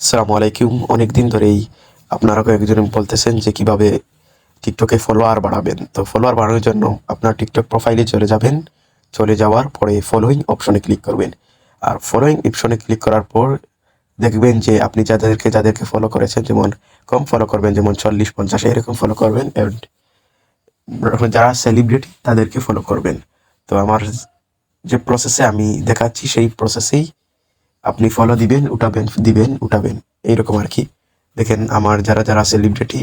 আসসালামু আলাইকুম। অনেকদিন ধরেই আপনারা কয়েকজন বলতেছেন যে কীভাবে টিকটকে ফলোয়ার বাড়াবেন। তো ফলোয়ার বাড়ানোর জন্য আপনার টিকটক প্রোফাইলে চলে যাবেন। চলে যাওয়ার পরে ফলোয়িং অপশনে ক্লিক করবেন। আর ফলোয়িং অপশনে ক্লিক করার পর দেখবেন যে আপনি যাদেরকে যাদেরকে ফলো করেছেন, যেমন কম ফলো করবেন, যেমন চল্লিশ, পঞ্চাশ, এরকম ফলো করবেন। অ্যান্ড যারা সেলিব্রিটি তাদেরকে ফলো করবেন। তো আমার যে প্রসেসে আমি দেখাচ্ছি, সেই প্রসেসেই আপনি ফলো দিবেন, উঠাবেন দিবেন, উঠাবেন। এইরকম আর কি। দেখেন, আমার যারা যারা সেলিব্রিটি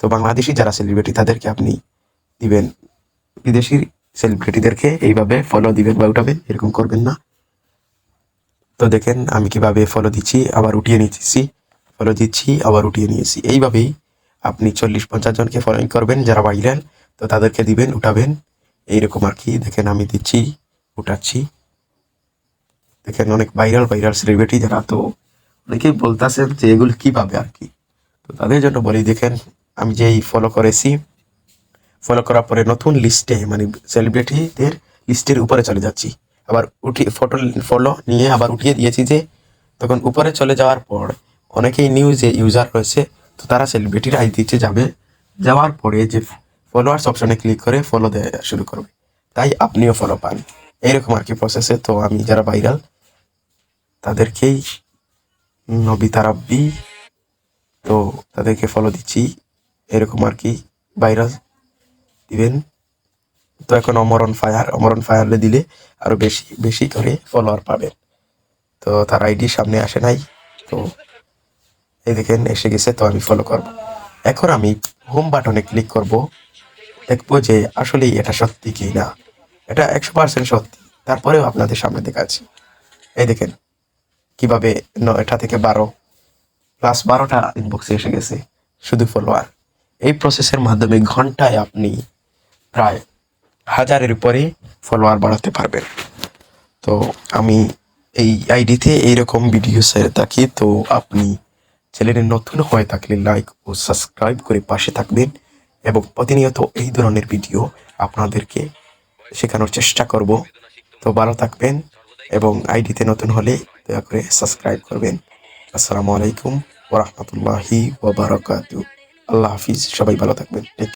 তো বাংলাদেশি যারা সেলিব্রিটি তাদেরকে আপনি দিবেন। বিদেশি সেলিব্রিটিদেরকে এইভাবে ফলো দিবেন বা উঠাবেন, এরকম করবেন না। তো দেখেন, আমি কীভাবে ফলো দিচ্ছি, আবার উঠিয়ে নিচ্ছি ফলো দিচ্ছি, আবার উঠিয়ে নিয়েছি। এইভাবেই আপনি চল্লিশ, পঞ্চাশ জনকে ফলোইং করবেন, যারা ভাইরাল তো তাদেরকে দিবেন, উঠাবেন। এইরকম আর কি। দেখেন, আমি দিচ্ছি, উঠাচ্ছি। দেখেন অনেক ভাইরাল ভাইরাল সেলিব্রিটি যারা, তো অনেকেই বলতেছেন যে এগুলো কীভাবে আর কি? তো তাদের জন্য বলি, দেখেন, আমি যেই ফলো করেছি ফলো করার পরে নতুন লিস্টে মানে সেলিব্রিটিদের লিস্টের উপরে চলে যাচ্ছি। আবার উঠিয়ে ফটো ফলো নিয়ে আবার উঠিয়ে দিয়েছি যে, তখন উপরে চলে যাওয়ার পর অনেকেই নিউ যে ইউজার রয়েছে, তো তারা সেলিব্রিটির আইডিতে যাবে। যাওয়ার পরে যে ফলোয়ার্স অপশনে ক্লিক করে ফলো দেওয়া শুরু করবে। তাই আপনিও ফলো পান। এইরকম আর কি প্রসেসে তো আমি যারা ভাইরাল তাদেরকেই নবিতা রাব্বি তো তাদেরকে ফলো দিচ্ছি। এরকম আর কি ভাইরাল দিবেন। তো এখন অমরণ ফায়ার অমরণ ফায়ারে দিলে আরও বেশি বেশি করে ফলোয়ার পাবেন। তো তার আইডি সামনে আসে নাই, তো এই দেখেন, এসে গেছে, তো আমি ফলো করব। এখন আমি হোম বাটনে ক্লিক করব। দেখব যে আসলেই এটা সত্যি কি না এটা একশো পার্সেন্ট সত্যি। তারপরেও আপনাদের সামনে দেখাচ্ছি এই দেখেন, কীভাবে নয়টা থেকে বারো প্লাস বারোটা ইনবক্সে এসে গেছে শুধু ফলোয়ার এই প্রসেসের মাধ্যমে ঘন্টায় আপনি প্রায় হাজারের উপরে ফলোয়ার বাড়াতে পারবেন। তো আমি এই আইডিতে এইরকম ভিডিও ছেড়ে থাকি, তো আপনি চ্যানেলে নতুন হয়ে থাকলে লাইক ও সাবস্ক্রাইব করে পাশে থাকবেন এবং প্রতিনিয়ত এই ধরনের ভিডিও আপনাদেরকে শেখানোর চেষ্টা করব। তো ভালো থাকবেন এবং আইডিতে নতুন হলে দয়া করে সাবস্ক্রাইব করবেন। আসসালামু আলাইকুম ওরহমতুল্লাহি ওবরাকাত আল্লাহ হাফিজ। সবাই ভালো থাকবেন.